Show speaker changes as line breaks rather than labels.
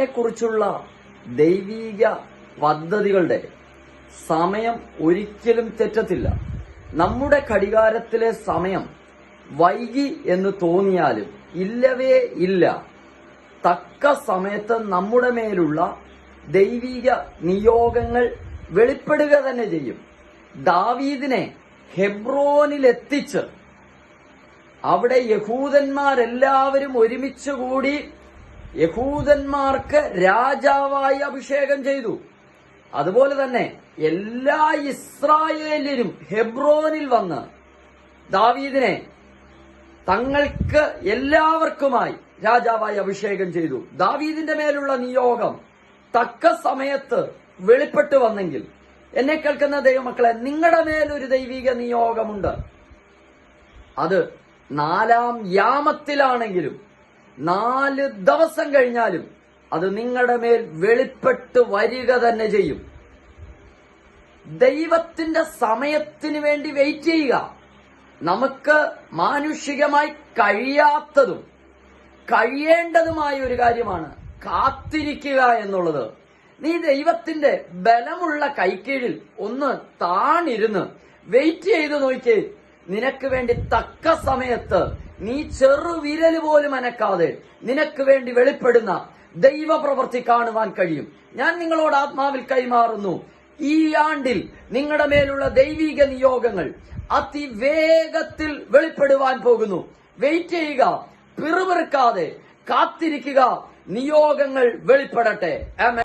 നമ്മെക്കുറിച്ചുള്ള ദൈവീക പദ്ധതികളുടെ സമയം ഒരിക്കലും തെറ്റത്തില്ല. നമ്മുടെ ഘടികാരത്തിലെ സമയം വൈകി എന്ന് തോന്നിയാലും ഇല്ലവേ ഇല്ല. തക്ക സമയത്ത് നമ്മുടെ മേലുള്ള ദൈവിക നിയോഗങ്ങൾ വെളിപ്പെടുക തന്നെ ചെയ്യും. ദാവീദിനെ ഹെബ്രോനിലെത്തിച്ച് അവിടെ യഹൂദന്മാരെല്ലാവരും ഒരുമിച്ച് കൂടി യഹൂദന്മാർക്ക് രാജാവായി അഭിഷേകം ചെയ്തു. അതുപോലെ തന്നെ എല്ലാ ഇസ്രായേലിലും ഹെബ്രോനിൽ വന്ന് ദാവീദിനെ തങ്ങൾക്ക് എല്ലാവർക്കുമായി രാജാവായി അഭിഷേകം ചെയ്തു. ദാവീദിന്റെ മേലുള്ള നിയോഗം തക്ക സമയത്ത് വെളിപ്പെട്ടു വന്നെങ്കിൽ എന്നെ കേൾക്കുന്ന ദൈവമക്കളെ നിങ്ങളുടെ മേലൊരു ദൈവിക നിയോഗമുണ്ട്. അത് നാലാം യാമത്തിലാണെങ്കിലും നാല് ദിവസം കഴിഞ്ഞാലും അത് നിങ്ങളുടെ മേൽ വെളിപ്പെട്ട് വരിക തന്നെ ചെയ്യും. ദൈവത്തിന്റെ സമയത്തിന് വേണ്ടി വെയിറ്റ് ചെയ്യുക. നമുക്ക് മാനുഷികമായി കഴിയാത്തതും കഴിയേണ്ടതുമായ ഒരു കാര്യമാണ് കാത്തിരിക്കുക എന്നുള്ളത്. നീ ദൈവത്തിന്റെ ബലമുള്ള കൈക്കീഴിൽ ഒന്ന് താണിരുന്ന് വെയിറ്റ് ചെയ്ത് നോക്കി നിനക്ക് വേണ്ടി തക്ക സമയത്ത് നീ ചെറു വിരൽ പോലും അനക്കാതെ നിനക്ക് വേണ്ടി വെളിപ്പെടുന്ന ദൈവപ്രവൃത്തി കാണുവാൻ കഴിയും. ഞാൻ നിങ്ങളോട് ആത്മാവിൽ കൈമാറുന്നു. ഈ ആണ്ടിൽ നിങ്ങളുടെ മേലുള്ള ദൈവിക നിയോഗങ്ങൾ അതിവേഗത്തിൽ വെളിപ്പെടുവാൻ പോകുന്നു. വെയിറ്റ് ചെയ്യുക. പിറുപിറുക്കാതെ കാത്തിരിക്കുക. നിയോഗങ്ങൾ വെളിപ്പെടട്ടെ.